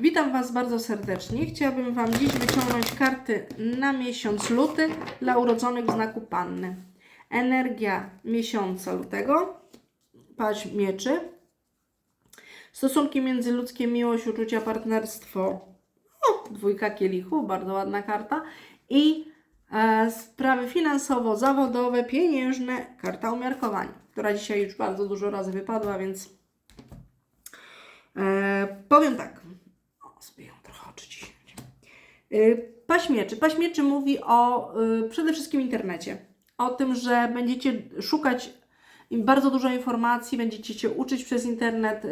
Witam Was bardzo serdecznie. Chciałabym Wam dziś wyciągnąć karty na miesiąc luty dla urodzonych w znaku Panny. Energia miesiąca lutego, paź mieczy, stosunki międzyludzkie, miłość, uczucia, partnerstwo, o, dwójka kielichów, bardzo ładna karta i e, sprawy finansowo-zawodowe, pieniężne, karta umiarkowania, która dzisiaj już bardzo dużo razy wypadła, więc e, powiem tak, trochę. Y, Paśmieczy. Paśmieczy mówi o y, przede wszystkim internecie. O tym, że będziecie szukać bardzo dużo informacji, będziecie się uczyć przez internet, y,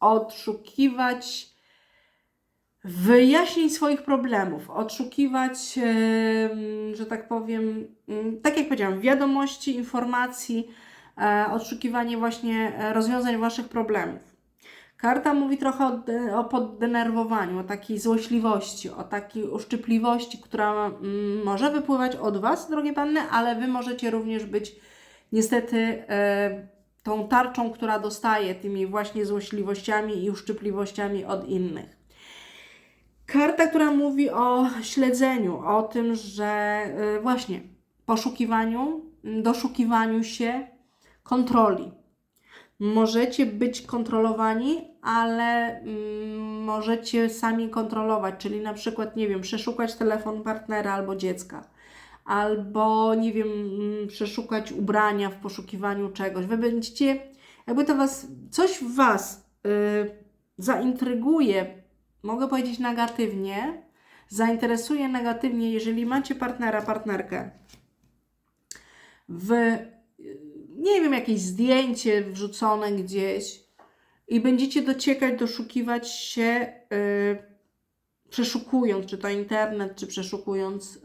odszukiwać wyjaśnień swoich problemów, odszukiwać, że tak powiem, mm, tak jak powiedziałam, wiadomości, informacji, e, odszukiwanie właśnie e, rozwiązań Waszych problemów. Karta mówi trochę o, o poddenerwowaniu, o takiej złośliwości, o takiej uszczypliwości, która mm, może wypływać od Was, drogie panny, ale Wy możecie również być niestety e, tą tarczą, która dostaje tymi właśnie złośliwościami i uszczypliwościami od innych. Karta, która mówi o śledzeniu, o tym, że y, właśnie poszukiwaniu, doszukiwaniu się kontroli. Możecie być kontrolowani, ale mm, możecie sami kontrolować, czyli na przykład, nie wiem, przeszukać telefon partnera albo dziecka, albo, nie wiem, mm, przeszukać ubrania w poszukiwaniu czegoś. Wy będziecie, jakby to was, coś w Was y, zaintryguje, mogę powiedzieć negatywnie, zainteresuje negatywnie, jeżeli macie partnera, partnerkę w, nie wiem, jakieś zdjęcie wrzucone gdzieś i będziecie dociekać, doszukiwać się, y, przeszukując, czy to internet, czy przeszukując y,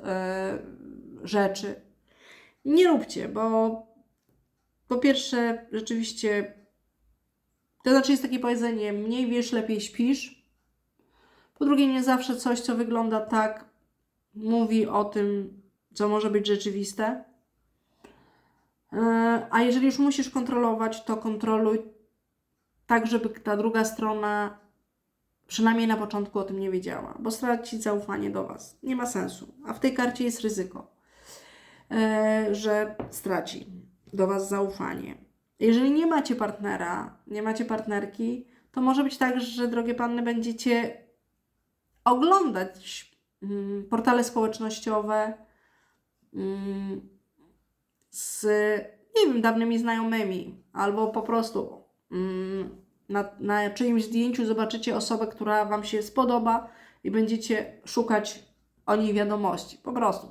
rzeczy. Nie róbcie, bo po pierwsze, rzeczywiście, to znaczy jest takie powiedzenie, mniej wiesz, lepiej śpisz. Po drugie, nie zawsze coś, co wygląda tak, mówi o tym, co może być rzeczywiste. E, A jeżeli już musisz kontrolować, to kontroluj tak, żeby ta druga strona przynajmniej na początku o tym nie wiedziała, bo stracić zaufanie do Was. Nie ma sensu. A w tej karcie jest ryzyko, e, że straci do Was zaufanie. Jeżeli nie macie partnera, nie macie partnerki, to może być tak, że drogie panny będziecie oglądać mm, portale społecznościowe mm, z, nie wiem, dawnymi znajomymi, albo po prostu mm, na, na czyimś zdjęciu zobaczycie osobę, która Wam się spodoba i będziecie szukać o niej wiadomości. Po prostu.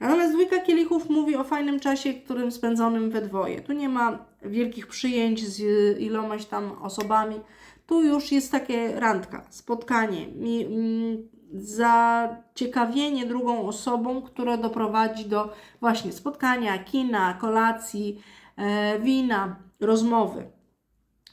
Natomiast dwójka kielichów mówi o fajnym czasie, którym spędzonym we dwoje. Tu nie ma wielkich przyjęć z ilomaś tam osobami. Tu już jest takie randka, spotkanie, mi, mm, zaciekawienie drugą osobą, które doprowadzi do właśnie spotkania, kina, kolacji, e, wina, rozmowy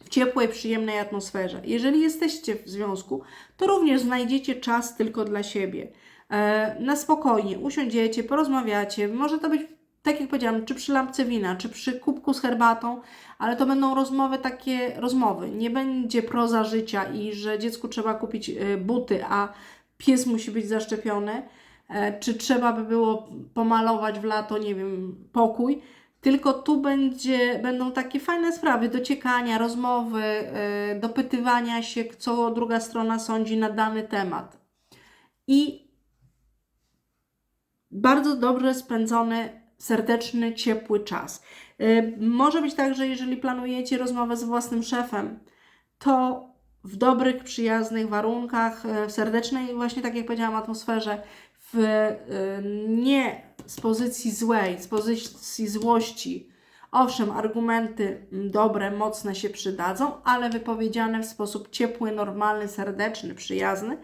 w ciepłej, przyjemnej atmosferze. Jeżeli jesteście w związku, to również znajdziecie czas tylko dla siebie. E, na spokojnie usiądziecie, porozmawiacie. Może to być, tak jak powiedziałam, czy przy lampce wina, czy przy kubku z herbatą, ale to będą rozmowy takie rozmowy. Nie będzie proza życia i że dziecku trzeba kupić e, buty, a pies musi być zaszczepiony, e, czy trzeba by było pomalować w lato, nie wiem, pokój. Tylko tu będzie, będą takie fajne sprawy, dociekania, rozmowy, e, dopytywania się, co druga strona sądzi na dany temat. I bardzo dobrze spędzony, serdeczny, ciepły czas. Y, Może być tak, że jeżeli planujecie rozmowę z własnym szefem, to w dobrych, przyjaznych warunkach, y, w serdecznej, właśnie tak jak powiedziałam, atmosferze, w, y, nie z pozycji złej, z pozycji złości. Owszem, argumenty mm, dobre, mocne się przydadzą, ale wypowiedziane w sposób ciepły, normalny, serdeczny, przyjazny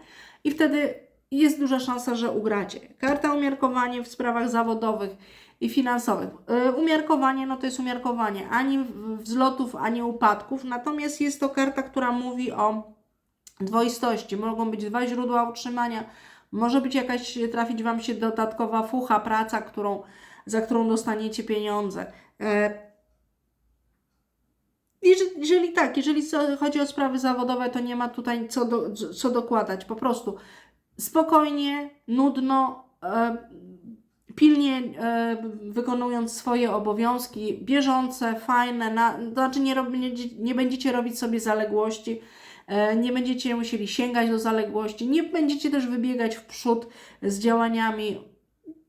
i wtedy jest duża szansa, że ugracie. Karta umiarkowanie w sprawach zawodowych i finansowych. Yy, umiarkowanie, no to jest umiarkowanie, ani wzlotów, ani upadków, natomiast jest to karta, która mówi o dwoistości. Mogą być dwa źródła utrzymania, może być jakaś, trafić Wam się dodatkowa fucha, praca, którą, za którą dostaniecie pieniądze. E, Jeżeli, jeżeli tak, jeżeli chodzi o sprawy zawodowe, to nie ma tutaj co, do, co dokładać. Po prostu spokojnie, nudno, e, pilnie e, wykonując swoje obowiązki, bieżące, fajne, na, to znaczy nie, rob, nie, nie będziecie robić sobie zaległości, e, nie będziecie musieli sięgać do zaległości, nie będziecie też wybiegać w przód z działaniami,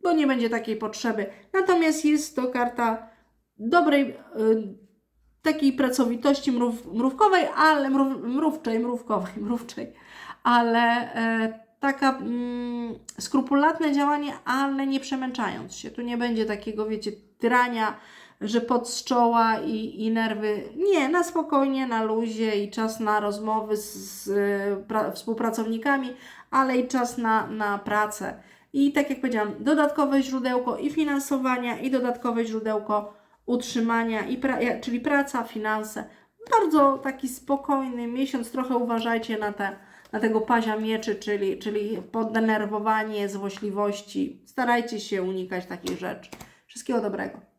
bo nie będzie takiej potrzeby. Natomiast jest to karta dobrej, takiej pracowitości mrów, mrówkowej, ale mrów, mrówczej, mrówkowej, mrówczej, ale taka mm, skrupulatne działanie, ale nie przemęczając się. Tu nie będzie takiego, wiecie, tyrania, że pod z czoła i, i nerwy. Nie, na spokojnie, na luzie i czas na rozmowy z, z pra, współpracownikami, ale i czas na, na pracę. I tak jak powiedziałam, dodatkowe źródełko i finansowania, i dodatkowe źródełko utrzymania, i pra, czyli praca, finanse. Bardzo taki spokojny miesiąc. Trochę uważajcie na, te, na tego pazia mieczy, czyli, czyli poddenerwowanie, złośliwości. Starajcie się unikać takich rzeczy. Wszystkiego dobrego.